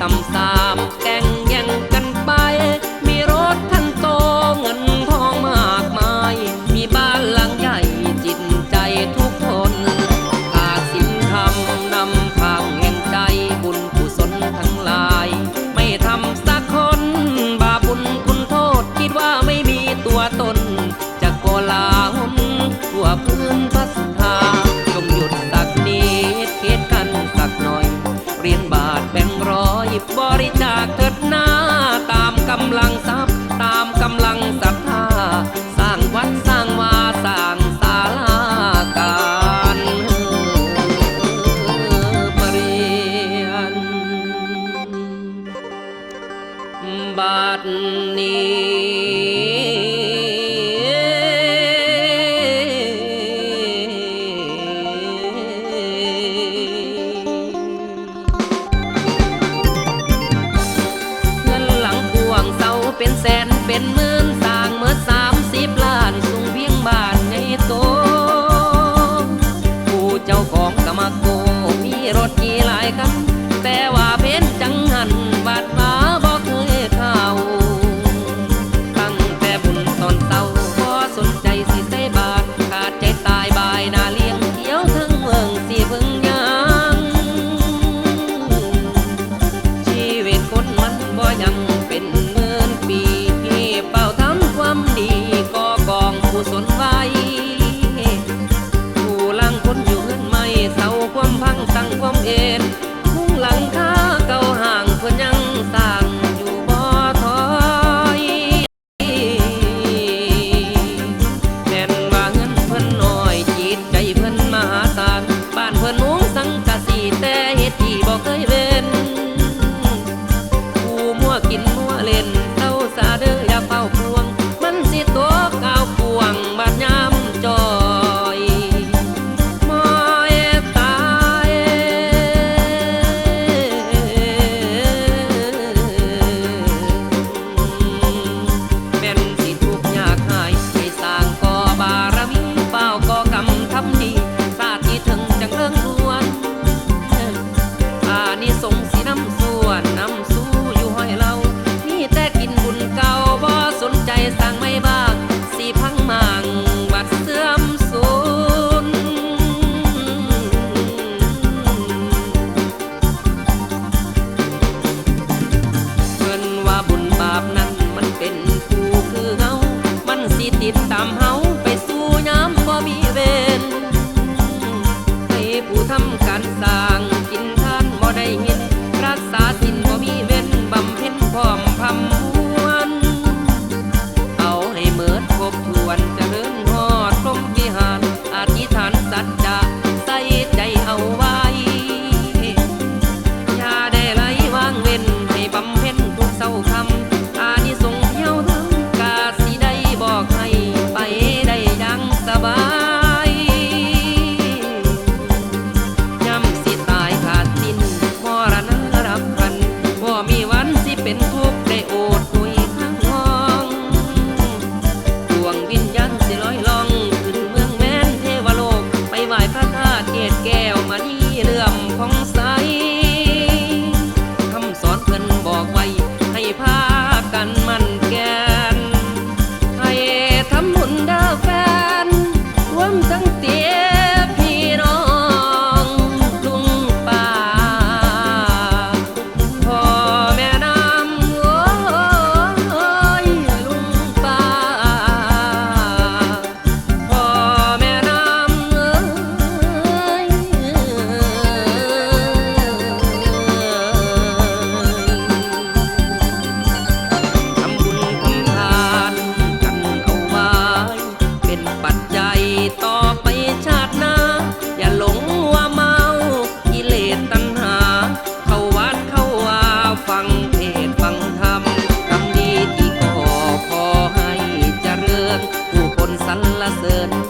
ตำสามำลังทรัพ เป็นหมื่นสร้างเมื่อสามสิบล้านสูงเพียงบ้านในโตผู้เจ้าของกรรมโกมีรถกี่หลายคัน รรเสริญ